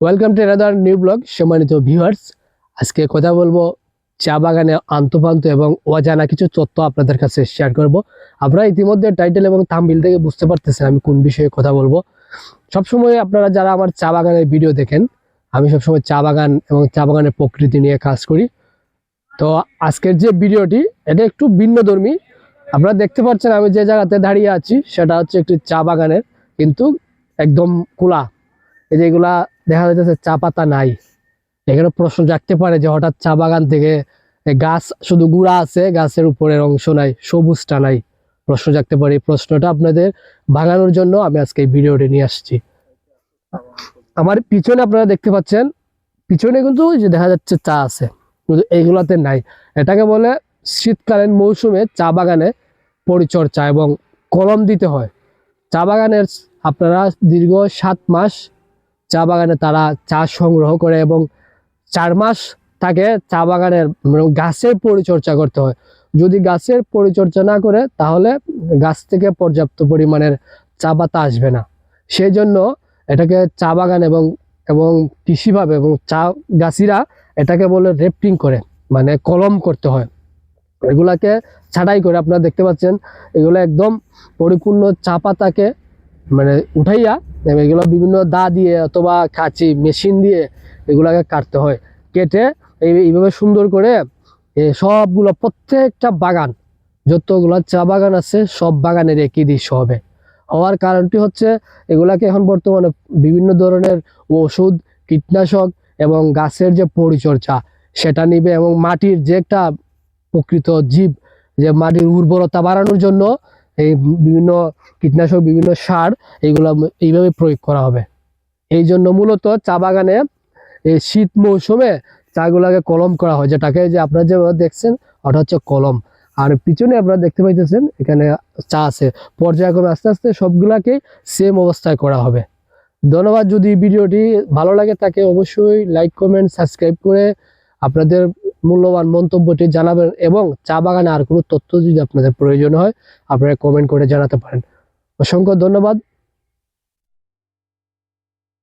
Welcome to another new blog সম্মানিত viewers আজকে কথা বলব চা বাগানে আন্তপান্ত এবং অজানা কিছু তথ্য আপনাদের কাছে শেয়ার করব। আপনারা ইতিমধ্যে টাইটেল এবং থাম্বিল থেকে বুঝতে পারতেছেন আমি কোন বিষয়ে কথা বলব। সবসময় আপনারা যারা আমার চা বাগানের ভিডিও দেখেন, আমি সবসময় চা বাগান এবং চা বাগানের প্রকৃতি নিয়ে কাজ করি। তো আজকের যে ভিডিওটি এটা একটু ভিন্নধর্মী। আপনারা দেখতে পাচ্ছেন আমি যে জায়গাতে দাঁড়িয়ে আছি, সেটা হচ্ছে একটি চা বাগানের, কিন্তু একদম খোলা। এই যে এগুলা দেখা যাচ্ছে চা পাতা নাই। এখানে প্রশ্ন জাগতে পারে যে হঠাৎ চা বাগান থেকে গাছ, শুধু গুড়া আছে, গাছের উপরের অংশ নাই, সবুজটা নাই। প্রশ্ন জাগতে পারে এই প্রশ্নটা আপনাদের ভাঙানোর জন্য আমি আজকে এই ভিডিওটি নিয়ে আসছি। আমার পিছনে আপনারা দেখতে পাচ্ছেন, পিছনে কিন্তু যে দেখা যাচ্ছে চা আছে, কিন্তু এইগুলাতে নাই। এটাকে বলে শীতকালীন মৌসুমে চা বাগানে পরিচর্যা এবং কলম দিতে হয়। চা বাগানের আপনারা দীর্ঘ সাত মাস চা বাগানে তারা চা সংগ্রহ করে এবং চার মাস তাকে চা বাগানের মানে গাছের পরিচর্যা করতে হয়। যদি গাছের পরিচর্যা না করে, তাহলে গাছ থেকে পর্যাপ্ত পরিমাণের চা পাতা আসবে না। সেই জন্য এটাকে চা বাগান এবং এবং কৃষিভাবে এবং চা গাছিরা এটাকে বলে রেপটিং করে মানে কলম করতে হয়। এগুলাকে ছাটাই করে আপনারা দেখতে পাচ্ছেন, এগুলো একদম পরিপূর্ণ চা পাতাকে মানে উঠাইয়া এগুলো বিভিন্ন দা দিয়ে অথবা কাঁচি মেশিন দিয়ে এগুলাকে কাটতে হয়। কেটে এইভাবে সুন্দর করে সবগুলো প্রত্যেকটা বাগান, যতগুলো চা বাগান আছে সব বাগানের একই দৃশ্য হবে। হওয়ার কারণটি হচ্ছে এগুলাকে এখন বর্তমানে বিভিন্ন ধরনের ওষুধ, কীটনাশক এবং গাছের যে পরিচর্যা, সেটা নিবে এবং মাটির যে একটা প্রকৃত জীব, যে মাটির উর্বরতা বাড়ানোর জন্য এই বিভিন্ন কীটনাশক, বিভিন্ন সার এইগুলো এইভাবে প্রয়োগ করা হবে। এই জন্য মূলত চা বাগানে এই শীত মৌসুমে চাগুলাকে কলম করা হয়, যেটাকে যে আপনারা যে দেখছেন, ওটা হচ্ছে কলম। আর পিছনে আপনারা দেখতে পাইতেছেন, এখানে চা আছে। পর্যায়ক্রমে আস্তে আস্তে সবগুলাকে সেম অবস্থায় করা হবে। ধন্যবাদ। যদি ভিডিওটি ভালো লাগে, তাকে অবশ্যই লাইক কমেন্ট সাবস্ক্রাইব করে আপনাদের মূল্যবান মন্তব্যটি জানাবেন এবং চা বাগানে আর কোনো তথ্য যদি আপনাদের প্রয়োজন হয়, আপনারা কমেন্ট করে জানাতে পারেন। অসংখ্য ধন্যবাদ।